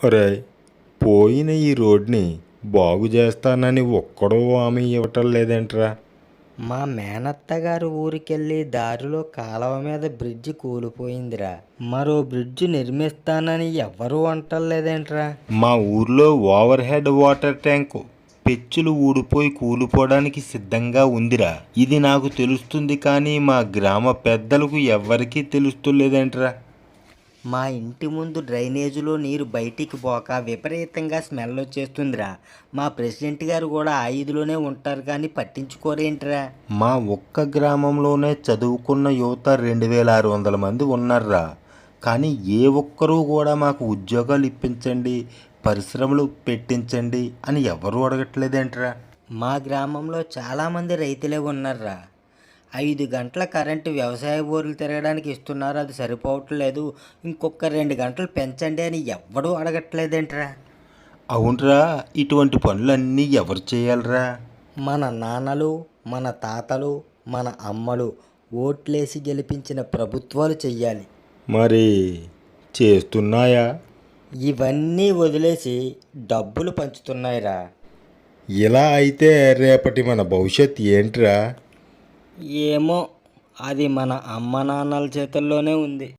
ఒరేయ్ పోయిన ఈ రోడ్ని బాగు చేస్తానని ఒక్కడో హామీ ఇవ్వటం లేదేంట్రా? మా మేనత్త గారు ఊరికెళ్ళి దారిలో కాలువ మీద బ్రిడ్జి కూలిపోయిందిరా. మరో బ్రిడ్జి నిర్మిస్తానని ఎవ్వరూ అంటలేదేంట్రా మా ఊర్లో ఓవర్ హెడ్ వాటర్ ట్యాంకు పెచ్చులు ఊడిపోయి కూలిపోవడానికి సిద్ధంగా ఉందిరా. ఇది నాకు తెలుస్తుంది కానీ మా గ్రామ పెద్దలకు ఎవ్వరికీ తెలుస్తులేదేంట్రా మా ఇంటి ముందు డ్రైనేజీలో నీరు బయటికి పోక విపరీతంగా స్మెల్ వచ్చేస్తుందిరా మా ప్రెసిడెంట్ గారు కూడా ఆ ఐదులోనే ఉంటారు కానీ పట్టించుకోరేంట్రా? మా ఒక్క గ్రామంలోనే చదువుకున్న యువత రెండు వేల ఆరు వందల మంది ఉన్నారురా. కానీ ఏ ఒక్కరూ కూడా మాకు ఉద్యోగాలు ఇప్పించండి పరిశ్రమలు పెట్టించండి అని ఎవరు అడగట్లేదేంట్రా? మా గ్రామంలో చాలామంది రైతులే ఉన్నారురా. ఐదు గంటల కరెంటు వ్యవసాయ బోర్లు తిరగడానికి ఇస్తున్నారు అది సరిపోవట్లేదు. ఇంకొక రెండు గంటలు పెంచండి అని ఎవ్వడూ అడగట్లేదేంట్రా? అవునరా ఇటువంటి పనులన్నీ ఎవరు చేయాలరా? మన నాన్నలు మన తాతలు మన అమ్మలు ఓట్లేసి గెలిపించిన ప్రభుత్వాలు చెయ్యాలి. మరి చేస్తున్నాయా? ఇవన్నీ వదిలేసి డబ్బులు పంచుతున్నాయిరా. ఇలా అయితే రేపటి మన భవిష్యత్ ఏంట్రా? ఏమో అది మన అమ్మ నాన్నల చేతుల్లోనే ఉంది.